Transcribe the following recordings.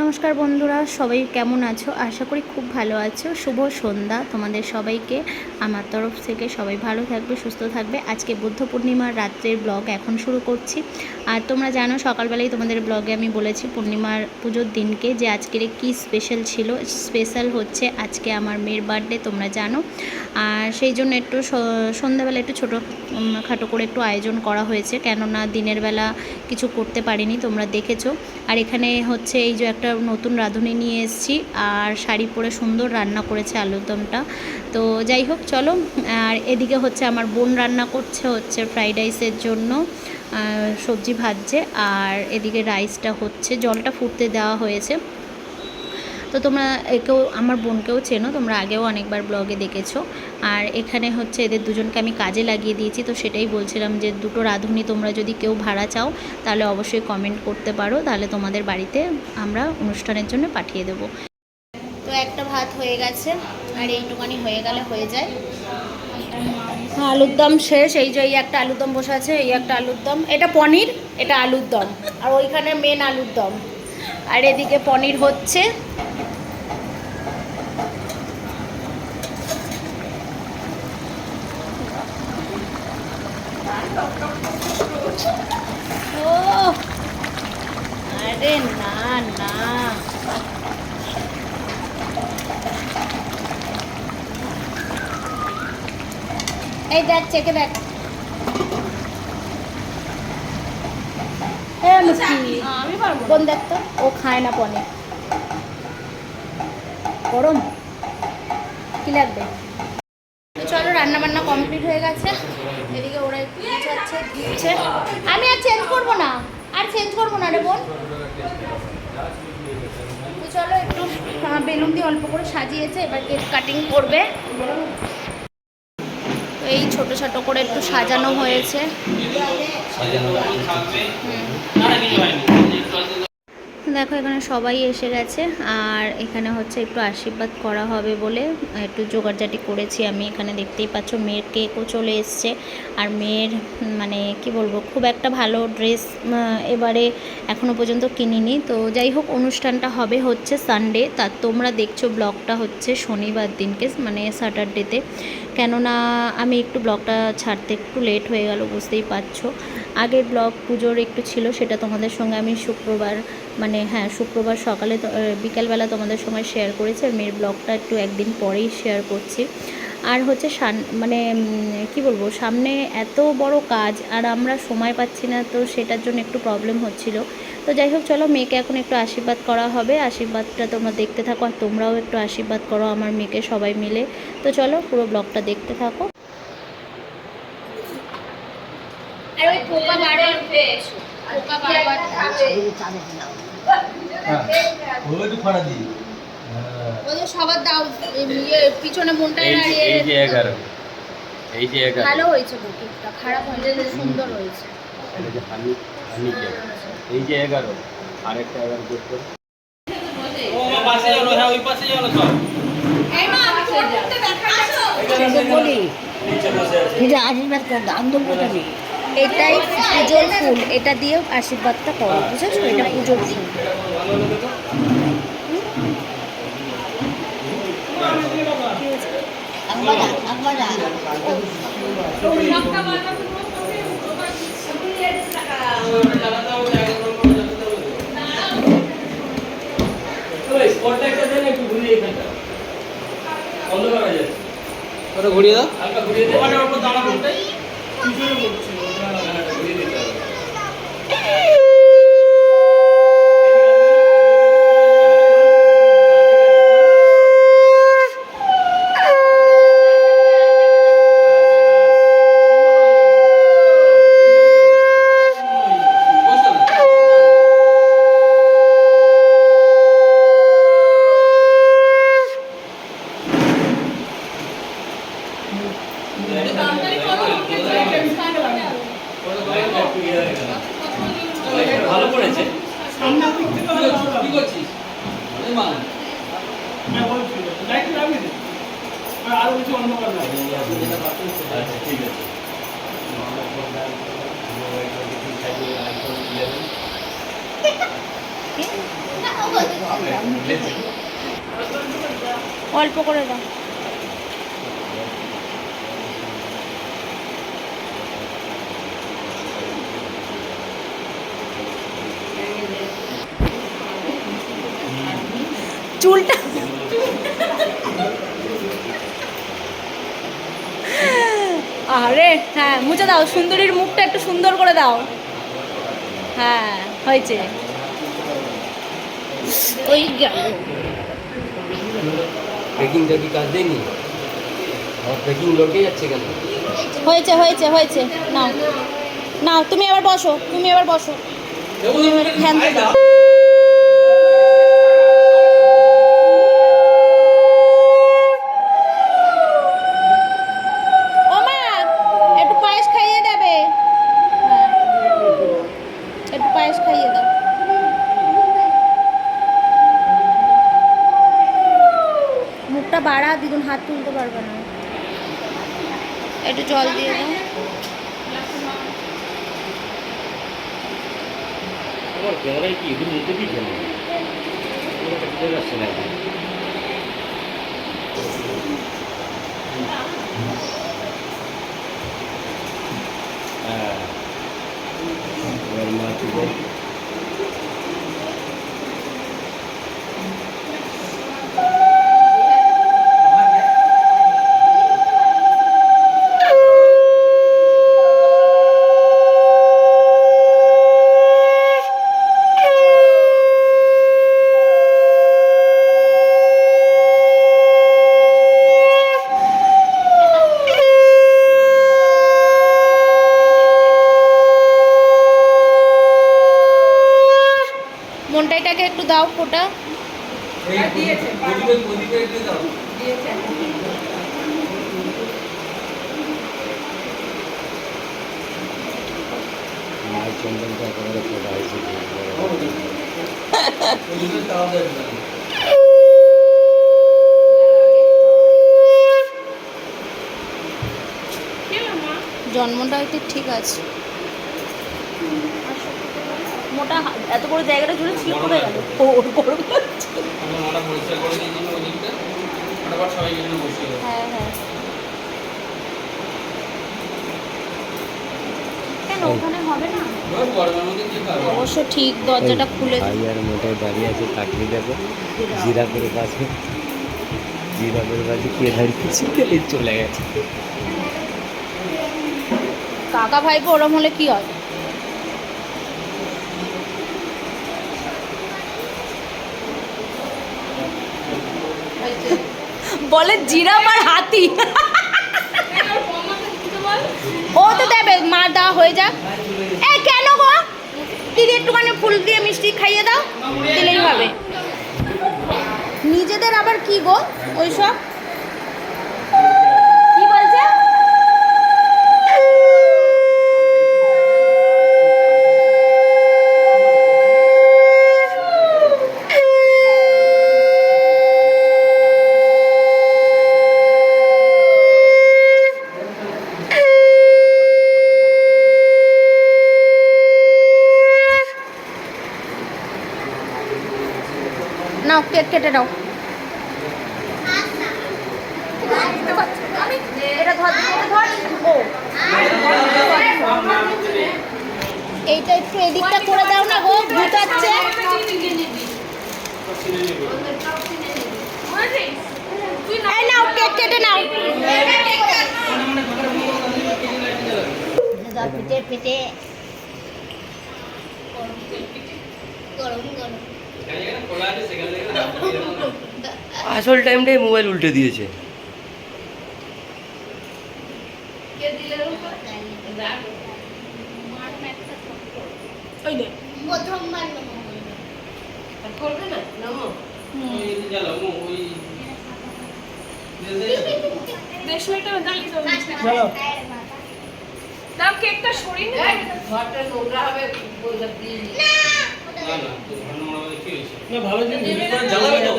নমস্কার বন্ধুরা, সবাই কেমন আছো? আশা করি খুব ভালো আছো। শুভ সন্ধ্যা তোমাদের সবাইকে। আমার তরফ থেকে সবাই ভালো থাকবে, সুস্থ থাকবে। আজকে বুদ্ধ পূর্ণিমার রাত্রের ব্লগ এখন শুরু করছি। আর তোমরা জানো, সকালবেলায় তোমাদের ব্লগে আমি বলেছি পূর্ণিমার পুজোর দিনকে যে আজকের কি স্পেশাল ছিল। স্পেশাল হচ্ছে আজকে আমার মেয়ের বার্থডে তোমরা জানো। আর সেই জন্য একটু সন্ধ্যাবেলা একটু ছোটো খাটো করে একটু আয়োজন করা হয়েছে। কেননা দিনের বেলা কিছু করতে পারিনি, তোমরা দেখেছ। আর এখানে হচ্ছে এই যে একটা নতুন রাঁধুনি নিয়ে এসেছি আর শাড়ি পরে সুন্দর রান্না করেছে আলুর দমটা। তো যাই হোক, চলো। আর এদিকে হচ্ছে আমার বোন রান্না করছে হচ্ছে ফ্রাইড রাইসের জন্য সবজি ভাজছে। আর এদিকে রাইসটা হচ্ছে, জলটা ফুটতে দেওয়া হয়েছে। তো তোমরা একেও আমার বোনকেও চেনো তোমরা আগেও অনেকবার ব্লগে দেখেছ। আর এখানে হচ্ছে এদের দুজনকে আমি কাজে লাগিয়ে দিয়েছি তো সেটাই বলছিলাম যে দুটো রাঁধুনি তোমরা যদি কেউ ভাড়া চাও তাহলে অবশ্যই কমেন্ট করতে পারো তাহলে তোমাদের বাড়িতে আমরা অনুষ্ঠানের জন্য পাঠিয়ে দেবো। তো একটা ভাত হয়ে গেছে আর এইটুকানি হয়ে গেলে হয়ে যায়। হ্যাঁ আলুর দম শেষ এই যে এই একটা আলুর দম বসে আছে এই একটা আলুর দম। এটা পনির এটা আলুর দম। আর ওইখানে মেন আলুর দম। আর এদিকে পনির হচ্ছে। ও আরে না না। এই দেখ চেকে দেখ। এ মিষ্টি আমি পারব কোন দেখ তো ও খায় না পনির গরম। কি লাগবে? তো চলো রান্না বান্না কমপ্লিট হয়ে গেছে। এদিকে ওরা একটু গুছাচ্ছে দিচ্ছে আমি আর চেঞ্জ করব না। আর চেঞ্জ করব না রে বোন। চলো একটু বেলুন দিয়ে অল্প করে সাজিয়েছে এবার কেক কাটিং করবে। এই ছোট ছোট করে একটু সাজানো হয়েছে। দেখো, এখানে সবাই এসে গেছে। আর এখানে হচ্ছে একটু আশীর্বাদ করা হবে বলে একটু জোগাড়জাটি করেছি আমি। এখানে দেখতেই পাচ্ছ, মেয়ের কেকও চলে এসছে। আর মেয়ের মানে কি বলব, খুব একটা ভালো ড্রেস এবারে এখনও পর্যন্ত কিনিনি। তো যাই হোক, অনুষ্ঠানটা হবে হচ্ছে সানডে তা তোমরা দেখছ ব্লগটা হচ্ছে শনিবার দিনকে মানে স্যাটারডেতে কেননা আমি একটু ব্লগটা ছাড়তে একটু লেট হয়ে গেল, বুঝতেই পারছ। আগের ব্লগ পুজোর একটু ছিল, সেটা তোমাদের সঙ্গে আমি শুক্রবার মানে হ্যাঁ শুক্রবার সকালে বিকালবেলা তোমাদের সময় শেয়ার করেছি। আর মেয়ের ব্লগটা একটু একদিন পরেই শেয়ার করছি। আর হচ্ছে মানে কি বলব, সামনে এত বড় কাজ আর আমরা সময় পাচ্ছি না, তো সেটার জন্য একটু প্রবলেম হচ্ছিল। তো যাই হোক, চলো মেয়েকে এখন একটু আশীর্বাদ করা হবে। আশীর্বাদটা তোমরা দেখতে থাকো আর তোমরাও একটু আশীর্বাদ করো আমার মেয়েকে সবাই মিলে। তো চলো পুরো ব্লগটা দেখতে থাকো। আর ওই বারবার বারবার সবার দাও ইয়ে পিছনে মনটা এই যে এগারো। এই যে এগারো। ভালো হয়েছে বুকিংটা খারাপ হয়েছে সুন্দর হয়েছে। এটা যে হানি হানি কেক এই যে এগারো আরেকটা এগারো যোগ করে। ও আমার পাশে চলো হ্যাঁ ওই পাশে চলো সব বলি নিচে বসে আছে এটা আশীর্বাদ কর আন্দোলনটা নেই। এটাই পুজোর ফুল এটা দিয়ে আশীর্বাদটা করো বুঝেছ? এটা পুজোর ফুল। ঘুরিয়ে দাও। হালকা ঘুরিয়ে দাও। দাঁড়া করতে পিছনে পড়ছে ওটা ঘুরিয়ে দিতে হবে ভালো পড়েছে কি করছিস? এই মা আচ্ছা ঠিক আছে অল্প করে দাও। চুলটা। আরে হ্যাঁ মুছে দাও সুন্দরীর মুখটা একটু সুন্দর করে দাও। হ্যাঁ হয়েছে। ওই প্যাকিংটা কি কাজ দেয়নি? প্যাকিং লটকে যাচ্ছে কেন? হয়েছে হয়েছে হয়েছে। নাও। নাও তুমি এবার বসো তুমি এবার বসো। তুমি এবার ফ্যান দাও ও মা একটু পায়েস খাইয়ে দেবে হ্যাঁ একটু পায়েস খাইয়ে দাও মুখটা বাড়া হাত তুলতে পারবে না। একটু জল দিয়ে দাও। আমার ক্যামেরায় কি এগুলো নিতে দিই কেন বুঝতে পারছি না হ্যাঁ এবার মা তুলে মনটাইটাকে হয়েছে জন্মটা হয়তো ঠিক আছে। মোটা এত বড় জায়গাটা জুড়ে ছিল করে গেল। হ্যাঁ হ্যাঁ কেন ওখানে হবে না? অবশ্য ঠিক দরজাটা খুলে আর মোটায় দাঁড়িয়ে আছে তাকিয়ে দেখো। জিরাপুর পাশে জিরাপুর পাশে কে দাঁড়িয়েছে চলে গেছে। কাকা ভাইপো ওরম হলে কি হয়? বলে জিরাফ আর হাতি। ও তো দেবে মা দেওয়া হয়ে যাক। এ, কেন গো? দিদি, একটুখানি ফুল দিয়ে মিষ্টি খাইয়ে দাও, দিলেই হবে। নিজেদের আবার কি গো, ওইসব কি বলছে নাও কেক কেটে দাও এটা ধর এটা ধর ও এইটা একটু এদিকটা করে দাও না গো ভুতাচ্ছে নাও নাও। পিঠে পিঠে। গরম গরম। আসল টাইমটাই মোবাইল উল্টে দিয়েছে কেকটা সরিয়ে নে না না ভালো কি হয়েছে না ভালো জিনিস জ্বালাবে তো।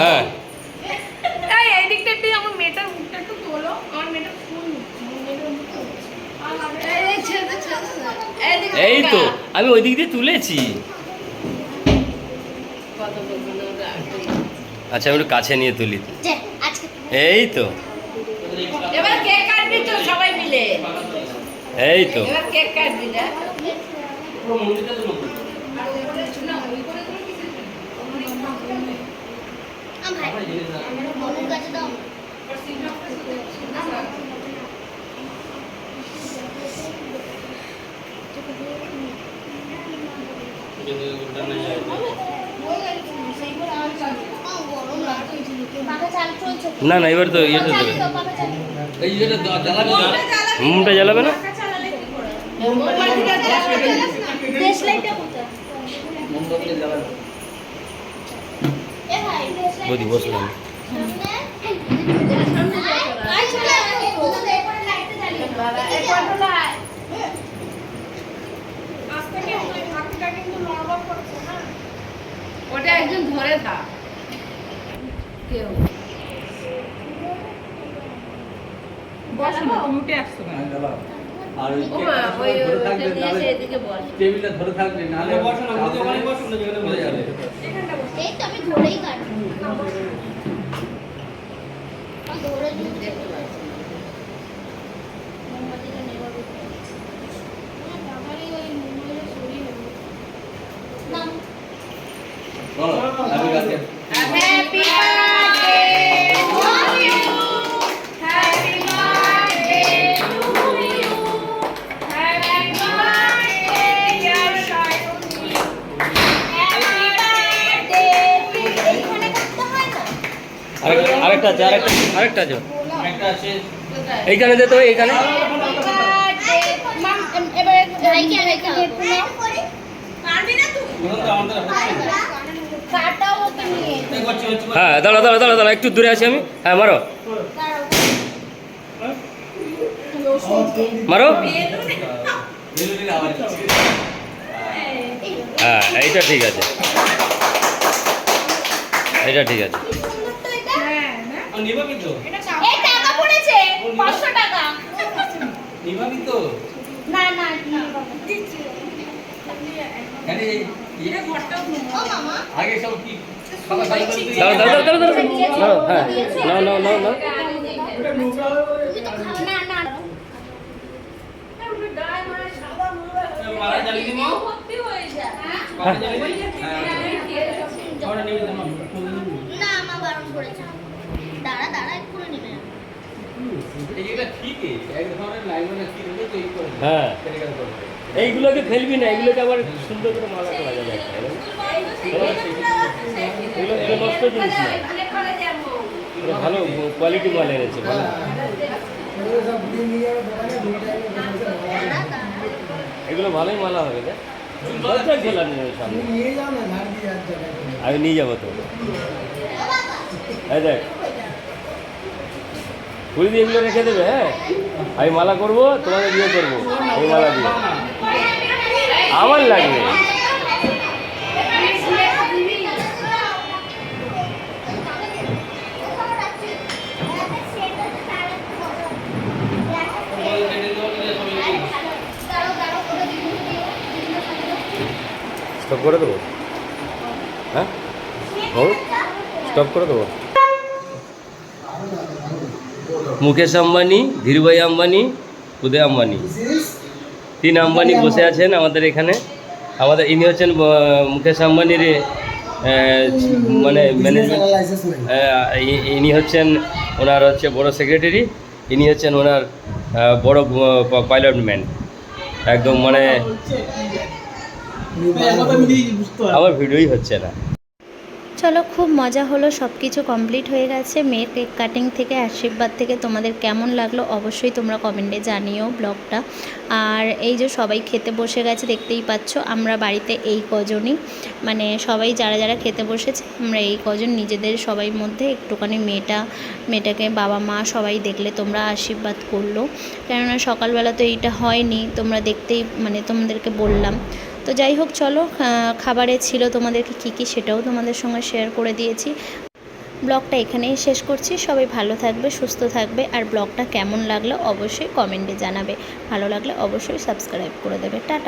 হ্যাঁ। এই এই দিকটা একটু আমার মেয়েটার মুখটা একটু তোলো। আমার মেয়েটার ফুল এই তো আমি ওই দিক দিয়ে তুলেছি। আচ্ছা আমি একটু কাছে নিয়ে তুলি। এই তো। এবার কেক কাটবি তো সবাই মিলে? এই তো। এবার কেক কাটবি না পুরো মন্দিরটা তো নতুন আম ভাই বনুর কাছে দাও যদি ওটা না? না না এবার তো ইয়েটা দেবে। মুমটা জ্বালাবে না? দেশ লাইটটা কোথায়? মোমবাতি জ্বালাবি বৌদি বসলাম। ওটা একজন ধরে থাক। কেউ। না টেবিলটা ধরে থাকবে নাহলে বসো। না ওখানে বসো না যেখানে বসে যাবে। আমি ধরেই কাটবো। আম নেভাবে আমারই ওই মোমবাতিটা আরেকটা আছে আরেকটা আরেকটা আছে। এইখানে দে তো এইখানে। হ্যাঁ দাঁড়া দাঁড়া দাঁড়া দাঁড়া একটু দূরে আছি আমি। হ্যাঁ মারো। মারো। হ্যাঁ এইটা ঠিক আছে। এটা ঠিক আছে। হ্যাঁ না আর নিবাবি তো এই টাকা পড়েছে 500 টাকা। নিবাবি তো না না। বাবা। আরে এটা ও মামা। আগে সব কি হ্যাঁ। না না না না। তুমি তো খাও না না মারা জানি দিমু মারা নিয়ে না মা বারণ করেছে দাঁড়া দাঁড়া একটু নেবে এই এটা ঠিক এক ধরনের লাইন মানে কি হ্যাঁ। কেটে কেটে এইগুলোকে ফেলবি না এগুলোকে আবার সুন্দর করে মালা করা যাবে এগুলো এগুলো নষ্ট জিনিস না। ভালো কোয়ালিটি মাল এনেছে ভালো। এগুলো ভালোই মালা হবে সামনে। আমি নিয়ে যাব তো এই দেখ। কুড়ি দিয়ে এগুলো রেখে দেবে হ্যাঁ? আমি মালা করব তোমাকে বিয়ে করব। এই মালা দিয়ে। আমার লাগবে। স্টপ করে দেবো? হ্যাঁ? স্টপ করে দেবো? মুকেশ আম্বানি, ধীরুভাই আম্বানি, উদয় আম্বানি। তিন আম্বানি বসে আছেন আমাদের এখানে। আমাদের ইনি হচ্ছেন মুকেশ আম্বানির মানে ম্যানেজমেন্ট ইনি হচ্ছেন ওনার হচ্ছে বড় সেক্রেটারি ইনি হচ্ছেন ওনার বড় পাইলট ম্যান একদম মানে আমার ভিডিওই হচ্ছে না। চলো, খুব মজা হলো সব কিছু কমপ্লিট হয়ে গেছে। মেয়ের কেক কাটিং থেকে, আশীর্বাদ থেকে তোমাদের কেমন লাগল অবশ্যই তোমরা কমেন্টে জানিও ব্লগটা। আর এই যে সবাই খেতে বসে গেছে, দেখতেই পাচ্ছ, আমরা বাড়িতে এই কজনই। মানে সবাই যারা যারা খেতে বসেছে, আমরা এই কজন নিজেদের সবাই মধ্যে একটুখানি মেয়েটা, মেয়েটাকে বাবা মা সবাই দেখলে তোমরা আশীর্বাদ করল। কেননা সকালবেলা তো এইটা হয়নি, তোমরা দেখতেই মানে তোমাদেরকে বললাম। তো যাই হোক, চলো খাবারে ছিল তোমাদেরকে কী কী সেটাও তোমাদের সঙ্গে শেয়ার করে দিয়েছি। ব্লগটা এখানেই শেষ করছি। সবাই ভালো থাকবে, সুস্থ থাকবে, আর ব্লগটা কেমন লাগল অবশ্যই কমেন্টে জানাবে। ভালো লাগলে অবশ্যই সাবস্ক্রাইব করে দেবে। টাটা।